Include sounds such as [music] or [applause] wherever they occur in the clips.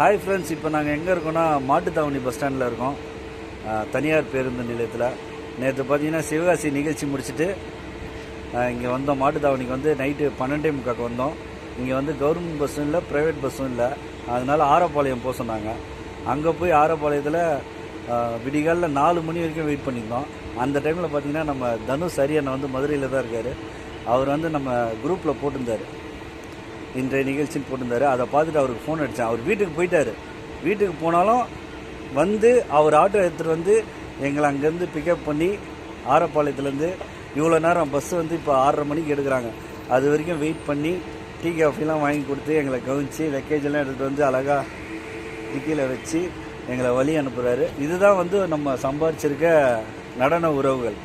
Hi friends இப்போ நாங்கள் எங்கே இருக்கோன்னா மாட்டுத்தாவணி பஸ் ஸ்டாண்டில் இருக்கோம். தனியார் பேருந்து நிலையத்தில். நேற்று பார்த்தீங்கன்னா சிவகாசி நிகழ்ச்சி முடிச்சுட்டு இங்கே வந்தோம். மாட்டுத்தாவணிக்கு வந்து நைட்டு பன்னெண்டே முக்காக்கு வந்தோம். இங்கே வந்து கவர்மெண்ட் பஸ்ஸும் இல்லை ப்ரைவேட் பஸ்ஸும் இல்லை. அதனால் ஆரப்பாளையம் போக சொன்னாங்க. அங்கே போய் ஆரப்பாளையத்தில் விடிகாலில் நாலு மணி வரைக்கும் வெயிட் பண்ணியிருந்தோம். அந்த டைமில் பார்த்தீங்கன்னா நம்ம தனுஷ் அரியண்ணன் வந்து மதுரையில் தான் இருக்கார். அவர் வந்து நம்ம குரூப்பில் போட்டிருந்தார். இன்றைய நிகழ்ச்சின்னு போட்டிருந்தாரு. அதை பார்த்துட்டு அவருக்கு ஃபோன் அடித்தேன் அவர் வீட்டுக்கு போயிட்டாரு. வீட்டுக்கு போனாலும் வந்து அவர் ஆட்டோ எடுத்துகிட்டு வந்து எங்களை அங்கேருந்து பிக்கப் பண்ணி ஆரப்பாளையத்துலேருந்து இவ்வளோ நேரம் பஸ் வந்து இப்போ ஆறரை மணிக்கு எடுக்கிறாங்க. அது வரைக்கும் வெயிட் பண்ணி டீ காஃபிலாம் வாங்கி கொடுத்து எங்களை கவனித்து லக்கேஜ் எல்லாம் எடுத்துகிட்டு வந்து அழகாக டிக்கியில் வச்சு எங்களை வழி அனுப்புகிறாரு இதுதான் வந்து நம்ம சம்பாதிச்சிருக்க நடன உறவுகள்.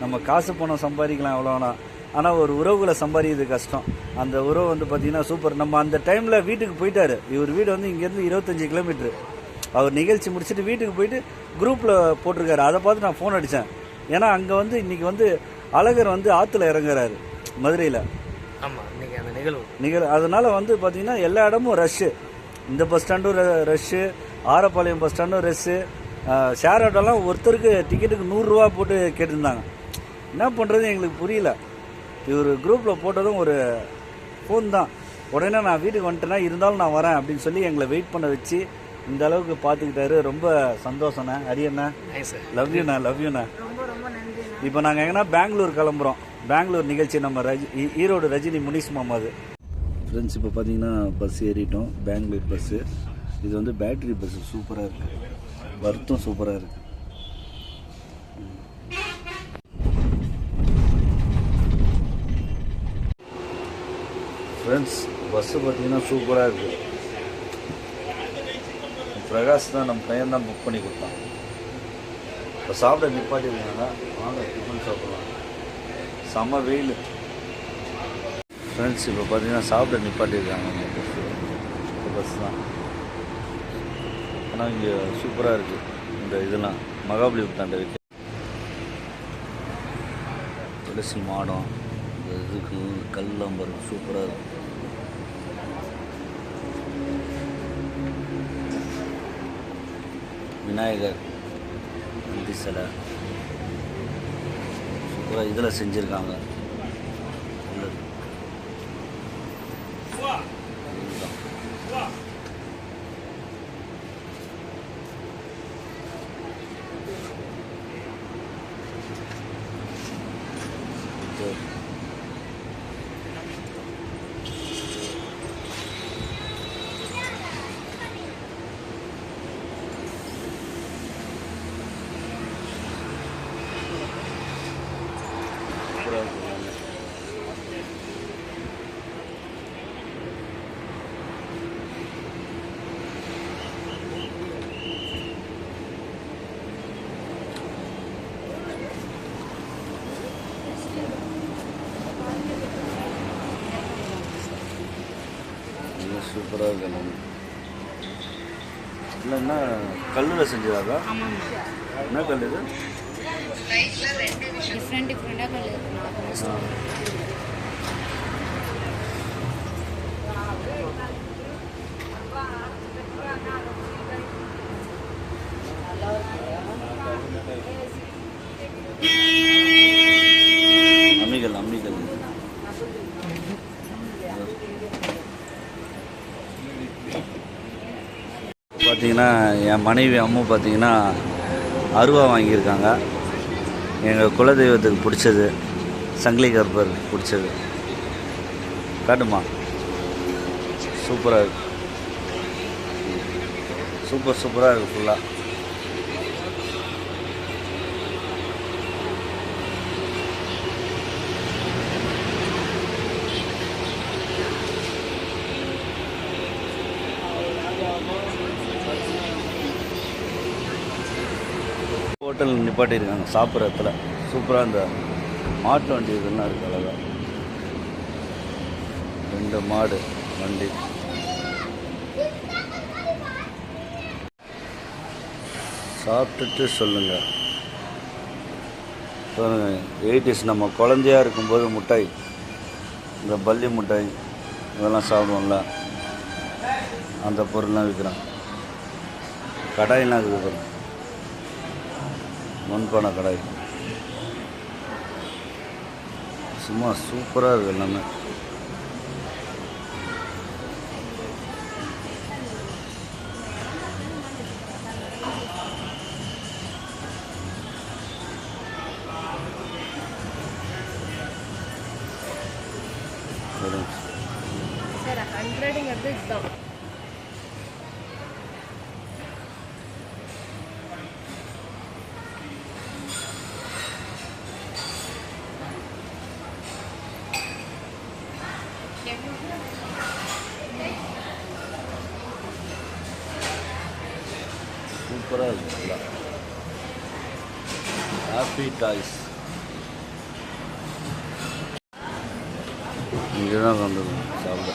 நம்ம காசு பணம் சம்பாதிக்கலாம் எவ்வளோனா ஆனால் ஒரு உறவுகளை சம்பாதிக்கிறது கஷ்டம். அந்த உறவு வந்து பார்த்தீங்கன்னா சூப்பர் நம்ம அந்த டைமில் வீட்டுக்கு போயிட்டாரு. இவர் வீடு வந்து இங்கேருந்து இருபத்தஞ்சி கிலோமீட்ரு அவர் நிகழ்ச்சி முடிச்சுட்டு வீட்டுக்கு போயிட்டு குரூப்பில் போட்டிருக்காரு. அதை பார்த்து நான் ஃபோன் அடித்தேன் ஏன்னா அங்கே வந்து இன்றைக்கி வந்து அழகர் வந்து ஆற்றுல இறங்குறாரு மதுரையில். ஆமாம் அந்த நிகழ்வு. நிகழ் அதனால வந்து பார்த்தீங்கன்னா எல்லா இடமும் ரஷ்ஷு இந்த பஸ் ஸ்டாண்டும் ரஷ்ஷு ஆரப்பாளையம் பஸ் ஸ்டாண்டும் ரஷ்ஷு ஷேர் ஆட்டோலாம் ஒருத்தருக்கு டிக்கெட்டுக்கு நூறுரூவா போட்டு கேட்டிருந்தாங்க. என்ன பண்ணுறது எங்களுக்கு புரியல. இவர் குரூப்பில் போட்டதும் ஒரு ஃபோன் தான். உடனே நான் வீட்டுக்கு வந்துட்டேன்னா இருந்தாலும் நான் வரேன் அப்படின்னு சொல்லி எங்களை வெயிட் பண்ண வச்சு இந்த அளவுக்கு பார்த்துக்கிட்டாரு ரொம்ப சந்தோஷண்ணே சார் லவ் யூண்ணா லவ் யூண்ணா இப்போ நாங்கள் எங்கன்னா பெங்களூர் கிளம்புறோம். பெங்களூர் நிகழ்ச்சி நம்ம ரஜி ஈரோடு ரஜினி முனிஸ் மாமாது ஃப்ரெண்ட்ஸ் இப்போ பார்த்தீங்கன்னா பஸ் ஏறிட்டோம். பெங்களூர் பஸ்ஸு இது வந்து பேட்டரி பஸ்ஸு சூப்பராக இருக்குது வருத்தம் சூப்பராக இருக்குது ஃப்ரெண்ட்ஸ் பஸ்ஸு பார்த்தீங்கன்னா சூப்பராக இருக்குது பிரகாஷ் தான் நம்ம பையன் தான் புக் பண்ணி கொடுத்தான். இப்போ சாப்பிட நிப்பாட்டிருக்காங்க வாங்க டிஃபன் சாப்பிட்லாம். செம்ம வெயில். ஃப்ரெண்ட்ஸ் இப்போ பார்த்தீங்கன்னா சாப்பிட நிப்பாட்டிருக்காங்க இந்த பஸ் தான். ஆனால் இங்கே சூப்பராக இருக்குது இந்த இதெல்லாம் மகாபலிபுரத்தாண்ட இருக்கு. துளசி மாடம் இந்த இதுக்கு கல்லாம் பாருங்கள் சூப்பராக இருக்கும் விநாயகர் நந்தி சிலை. சூப்பராக இதில் செஞ்சுருக்காங்க. Thank you. இது. சூப்பரா இருக்கு எல்லாமே. எல்லாமே இல்லைன்னா கல்லில் செஞ்சதாக்கா? என்ன கல் இது? டிஃப்ரெண்ட் டிஃப்ரெண்டாக கல் பார்த்திங்கன்னா என் மனைவி அம்மு பார்த்திங்கன்னா அருவா வாங்கியிருக்காங்க. எங்கள் குலதெய்வத்துக்கு பிடிச்சது சங்கிலி கருப்பர் பிடிச்சது. காட்டுமா சூப்பராக இருக்கு. சூப்பர் சூப்பராக இருக்குது ஃபுல்லாக ஹோட்டல் நிப்பாட்டியிருக்காங்க சாப்பிட்ற இடத்துல. சூப்பராக இந்த மாட்டு வண்டி இதெல்லாம் இருக்குது அழகா. ரெண்டு மாடு வண்டி. சாப்பிட்டுட்டு சொல்லுங்கள் சொல்லுங்கள் எயிட்டிஸ் நம்ம குழந்தையா இருக்கும்போது முட்டாய். இந்த பல்லி மிட்டாய் இதெல்லாம் சாப்பிடுவோம்ல. அந்த பொருள்லாம் விற்கிறான் கடாயெல்லாம் இருக்குது மண்பானை கடை சும்மா சூப்பராக இருக்குது எல்லாமே ஒரு நிமிஷம். சார் ஹண்ட்ரடுங்கிறது இதுதான் சூப்பராக இருக்குல்ல ஹாப்பி டாய்ஸ் இங்கே தான் வந்துடும் சாப்பிட.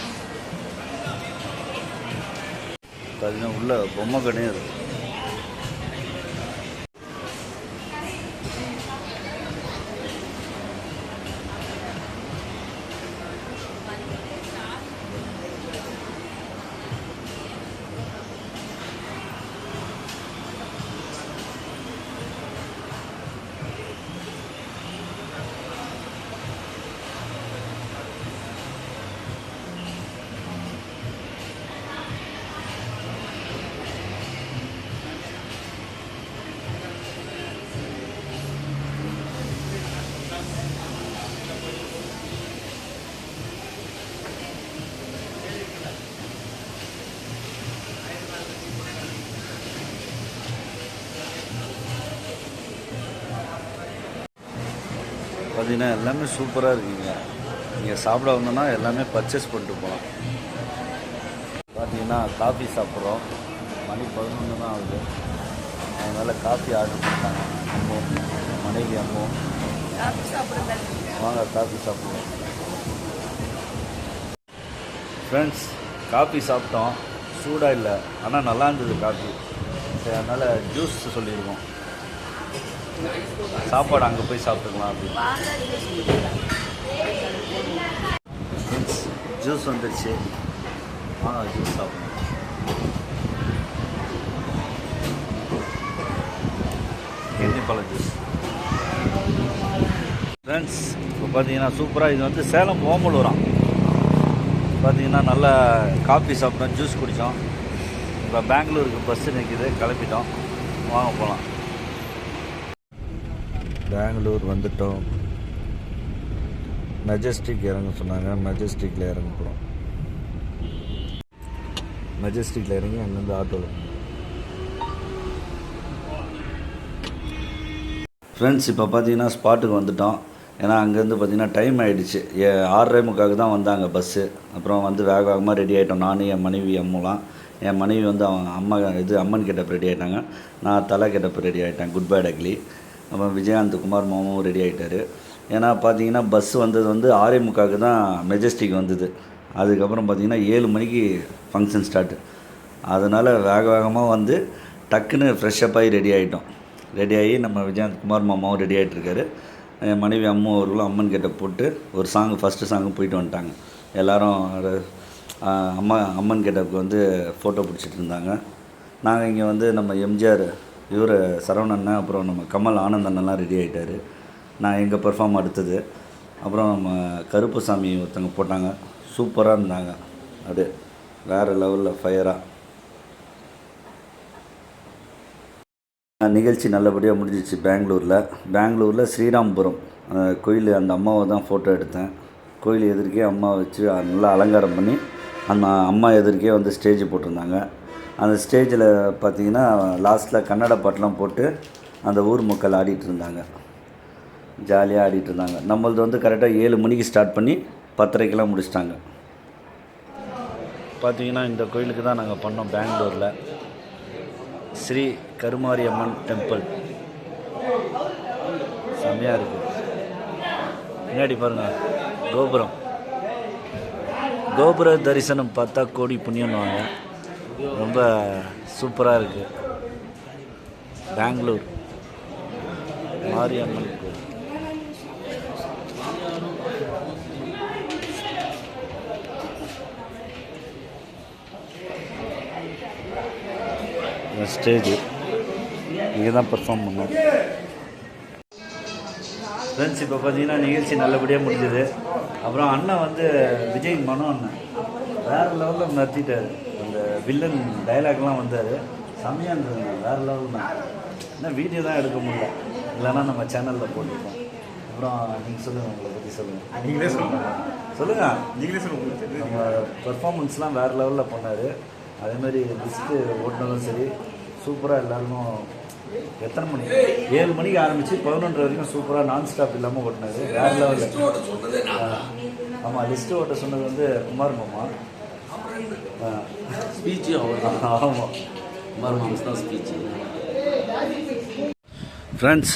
பார்த்தீங்கன்னா உள்ள பொம்மை கடையும் இருக்கு. பார்த்தீங்கன்னா எல்லாமே சூப்பராக இருக்குங்க. நீங்கள் சாப்பிட வந்தோன்னா எல்லாமே பர்ச்சேஸ் பண்ணிட்டு போகலாம் பார்த்தீங்கன்னா காஃபி சாப்பிட்றோம். மணி பதினொன்று தான் ஆகுது. அதனால் காஃபி ஆர்டர் பண்ணிட்டாங்க. அம்மோ மனைவி அம்மோ. வாங்க காஃபி சாப்பிடுவோம். ஃப்ரெண்ட்ஸ் காஃபி சாப்பிட்டோம். சூடாக இல்லை ஆனால் நல்லா இருந்தது காஃபி சரி அதனால் ஜூஸ் சொல்லியிருக்கோம் சாப்பாடு அங்கே போய் சாப்பிட்டுக்கலாம் அப்படின்னு. ஃப்ரெண்ட்ஸ் ஜூஸ் வந்துடுச்சு ஆ ஜூஸ் சாப்பிடணும் கிண்டி ஜூஸ் ஃப்ரெண்ட்ஸ் இப்போ பார்த்தீங்கன்னா சூப்பராக இது வந்து சேலம் ஓமலூராம். பார்த்தீங்கன்னா நல்லா காஃபி சாப்பிட்டோம் ஜூஸ் குடித்தோம் இப்போ பெங்களூருக்கு பஸ்ஸு நிற்கிது கிளப்பிட்டோம் வாங்க போகலாம் பெங்களூர் வந்துட்டோம். மெஜஸ்டிக் இறங்க சொன்னாங்க. மெஜஸ்டிக்கில் இறங்க போகிறோம் மெஜஸ்டிக்கில் இறங்கி அங்கேருந்து ஆட்டோவில் ஃப்ரெண்ட்ஸ் இப்போ பார்த்தீங்கன்னா ஸ்பாட்டுக்கு வந்துட்டோம். ஏன்னா அங்கேருந்து பார்த்தீங்கன்னா டைம் ஆகிடுச்சு ஆறரை முக்காவுக்கு தான் வந்தாங்க பஸ்ஸு அப்புறம் வந்து வேக வேகமாக ரெடி ஆகிட்டோம் நானும் என் மனைவி அம்முலாம். என் மனைவி வந்து அவங்க அம்மா இது அம்மன் கெட்டப் ரெடி ஆகிட்டாங்க நான் தலை கெட்டப் ரெடி ஆகிட்டேன் குட் பை டக்லி அப்புறம் விஜயகாந்த் குமார் மாமாவும் ரெடி ஆகிட்டார் ஏன்னா பார்த்தீங்கன்னா பஸ் வந்தது வந்து ஆறே முக்காவுக்கு தான் மெஜஸ்டிக் வந்தது. அதுக்கப்புறம் பார்த்தீங்கன்னா ஏழு மணிக்கு ஃபங்க்ஷன் ஸ்டார்ட்டு அதனால் வேக வேகமாக வந்து டக்குன்னு ஃப்ரெஷ்ஷப் ஆகி ரெடி ஆகிட்டோம் ரெடி ஆகி நம்ம விஜயகாந்த் குமார் மாமாவும் ரெடி ஆகிட்டுருக்காரு என் மனைவி அம்மா அவர்களும் அம்மன் கிட்ட போட்டு ஒரு சாங் ஃபஸ்ட்டு சாங்கு போயிட்டு வந்துட்டாங்க. எல்லோரும் அம்மா அம்மன் கிட்டக்கு வந்து ஃபோட்டோ பிடிச்சிட்டு இருந்தாங்க. நாங்கள் இங்கே வந்து நம்ம எம்ஜிஆர் இவர் சரவணண்ணன் அப்புறம் நம்ம கமல் ஆனந்த் அண்ணன்லாம் ரெடி ஆகிட்டாரு நான் எங்கள் பெர்ஃபார்ம் அடுத்தது. அப்புறம் நம்ம கருப்புசாமி ஒருத்தங்க போட்டாங்க. சூப்பராக இருந்தாங்க. அப்படியே வேறு லெவலில் ஃபயராக நிகழ்ச்சி நல்லபடியாக முடிஞ்சிச்சு பெங்களூரில். பெங்களூரில் ஸ்ரீராம்புரம். கோயில் அந்த அம்மாவை தான் ஃபோட்டோ எடுத்தேன். கோயில் எதிர்க்கே அம்மா வச்சு நல்லா அலங்காரம் பண்ணி அந்த அம்மா எதிர்க்கே வந்து ஸ்டேஜ் போட்டிருந்தாங்க. அந்த ஸ்டேஜில் பார்த்தீங்கன்னா லாஸ்ட்டில் கன்னட பாட்டெலாம் போட்டு அந்த ஊர் மக்கள் ஆடிட்டு இருந்தாங்க. ஜாலியாக ஆடிட்டு இருந்தாங்க. நம்மளது வந்து கரெக்டாக ஏழு மணிக்கு ஸ்டார்ட் பண்ணி பத்தரைக்கெல்லாம் முடிச்சிட்டாங்க. பார்த்தீங்கன்னா இந்த கோயிலுக்கு தான் நாங்கள் பண்ணோம் பெங்களூரில் ஸ்ரீ கருமாரியம்மன் டெம்பிள் செம்மையாக இருக்குது பின்னாடி பாருங்கள் கோபுரம். கோபுர தரிசனம் பார்த்தா கோடி புண்ணியம்னுவாங்க ரொம்ப சூப்பராக இருக்குது பெங்களூர். மாரியம்மன் கோயில். ஸ்டேஜ். இங்கே தான் பெர்ஃபார்ம் பண்ணோம். ஃப்ரெண்ட்ஸ் இப்போ பார்த்தீங்கன்னா நிகழ்ச்சி நல்லபடியாக முடிஞ்சது. அப்புறம் அண்ணன் வந்து விஜய் மனோ அண்ணன் வேறு லெவலில் நடத்திட்டார். வில்லன் டைலாக்லாம் வந்தார். செம்மையாக இருந்தது வேறு லெவல் தான். என்ன வீடியோ தான் எடுக்க முடியல. இல்லைன்னா நம்ம சேனலில் போட்டிருப்போம் அப்புறம் நீங்கள் சொல்லுங்கள் உங்களை பற்றி சொல்லுங்கள் நீங்களே சொல்லுங்க. சொல்லுங்கள் நீங்களே சொல்லுங்க நம்ம பெர்ஃபார்மன்ஸ்லாம் வேறு லெவலில் பண்ணார். அதேமாதிரி லிஸ்ட்டு ஓட்டினதும் சரி. சூப்பராக எல்லாருக்கும் எத்தனை மணி? ஏழு மணிக்கு ஆரம்பித்து பதினொன்று வரைக்கும் சூப்பராக நான் ஸ்டாப் இல்லாமல் ஓட்டினாரு. வேறு லெவலில் ஆமாம் லிஸ்ட்டு ஓட்ட சொன்னது வந்து குமார் மாமா. ஸ்பீச்சு அவர் ஆமாம் குமார் மாமஸ் தான் ஸ்பீச்சு ஃப்ரெண்ட்ஸ்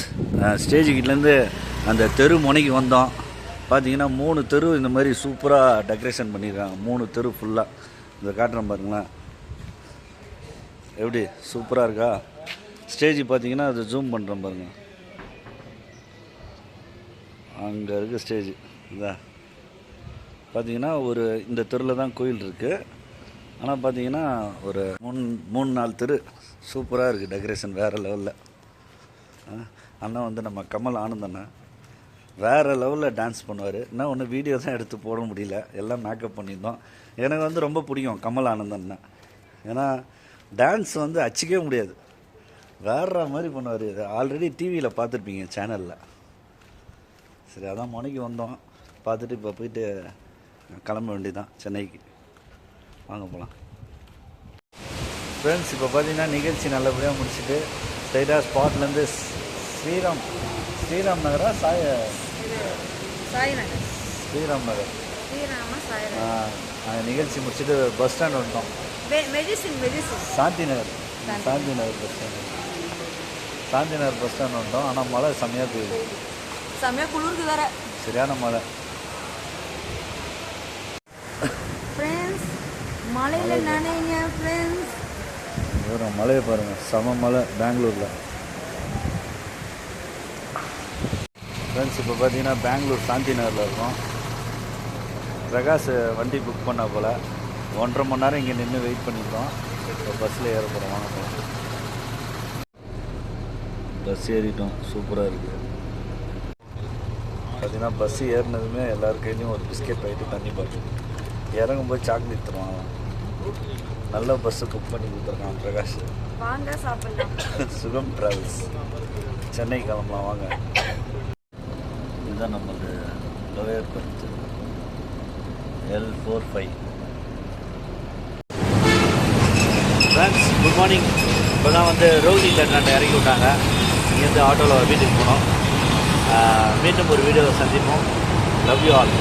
ஸ்டேஜுக்கிட்டேருந்து அந்த தெரு முனைக்கு வந்தோம். பார்த்தீங்கன்னா மூணு தெரு இந்த மாதிரி சூப்பராக டெக்கரேஷன் பண்ணியிருக்காங்க. மூணு தெரு ஃபுல்லாக இந்த காட்டுறேன் பாருங்களேன். எப்படி? சூப்பராக இருக்கா? ஸ்டேஜ் பார்த்தீங்கன்னா அது ஜூம் பண்ணுறேன் பாருங்க. அங்கே இருக்குது ஸ்டேஜ் இதா பார்த்தீங்கன்னா ஒரு இந்த தெருவில் தான் கோயில் இருக்குது ஆனால் பார்த்தீங்கன்னா ஒரு மூணு மூணு நாலு தெரு சூப்பராக இருக்குது டெக்கரேஷன் வேறு லெவலில் ஆ, அண்ணன் வந்து நம்ம கமல் ஆனந்தண்ணா வேறு லெவலில் டான்ஸ் பண்ணுவார். இன்னும் ஒன்று வீடியோ தான் எடுத்து போட முடியல. எல்லாம் மேக்கப் பண்ணியிருந்தோம். எனக்கு வந்து ரொம்ப பிடிக்கும் கமல் ஆனந்தண்ணா ஏன்னா டான்ஸ் வந்து அச்சிக்கவே முடியாது. வேற மாதிரி பண்ணுவார். இது ஆல்ரெடி டிவியில் பார்த்துருப்பீங்க சேனலில் சரி அதான் முனைக்கு வந்தோம். பார்த்துட்டு இப்போ போயிட்டு கிளம்ப வேண்டியதான் சென்னைக்கு. வாங்க போகலாம் ஃப்ரெண்ட்ஸ் இப்போ பார்த்தீங்கன்னா நிகழ்ச்சி நல்லபடியாக முடிச்சுட்டு ஸ்ட்ரைட்டாக ஸ்பாட்லேருந்து ஸ்ரீராம் ஸ்ரீராம் நகரா சாய சாய்நகர். ஸ்ரீராம் நகர். ஸ்ரீராம சாய் ஆ, அங்க நிகழ்ச்சி முடிச்சுட்டு பஸ் ஸ்டாண்ட் வந்துட்டோம். Medicine medicine Shanti Nagar. Shanti. Nagar bus stand Shanti Nagar bus stand வந்துட்டோம். ஆனால் மழை செம்மையாக பெய்யுது. செம்மையா குளிருக்கு வேற. சரியான மழை ஃப்ரெண்ட்ஸ் மலையில நினைங்க ஃப்ரெண்ட்ஸ் வரும் மழையை பாருங்கள் செம மழை பெங்களூரில். ஃப்ரெண்ட்ஸ் இப்போ பார்த்தீங்கன்னா பெங்களூர் சாந்தி நகரில் இருக்கோம். பிரகாஷ் வண்டி புக் பண்ண போல். ஒன்றரை மணி நேரம் இங்கே நின்று வெயிட் பண்ணியிருந்தோம் இப்போ பஸ்ஸில் ஏற போகிறோம் வாங்க போகலாம் பஸ் ஏறிட்டோம். சூப்பராக இருக்குது பார்த்தீங்கன்னா பஸ் ஏறினதுமே எல்லார் கையிலையும் ஒரு பிஸ்கெட் பாக்கெட்டு தண்ணி பாக்கெட் இறங்கும்போது சாக்லேட் தருவாங்க நல்ல பஸ்ஸு புக் பண்ணி கொடுத்துருக்கான் பிரகாஷ். வாங்க சாப்பிடலாம். [laughs] சுகம் ட்ராவல்ஸ் சென்னை கிளம்பலாம் வாங்க. இதுதான் நம்மளது lower berth L four five friends good morning இப்போ தான் வந்து ரோஹிணி தேட்டராண்ட இறக்கி விட்டாங்க. இங்கேருந்து ஆட்டோவில் வீட்டுக்கு போனோம். மீண்டும் ஒரு வீடியோவை சந்திப்போம். Love you all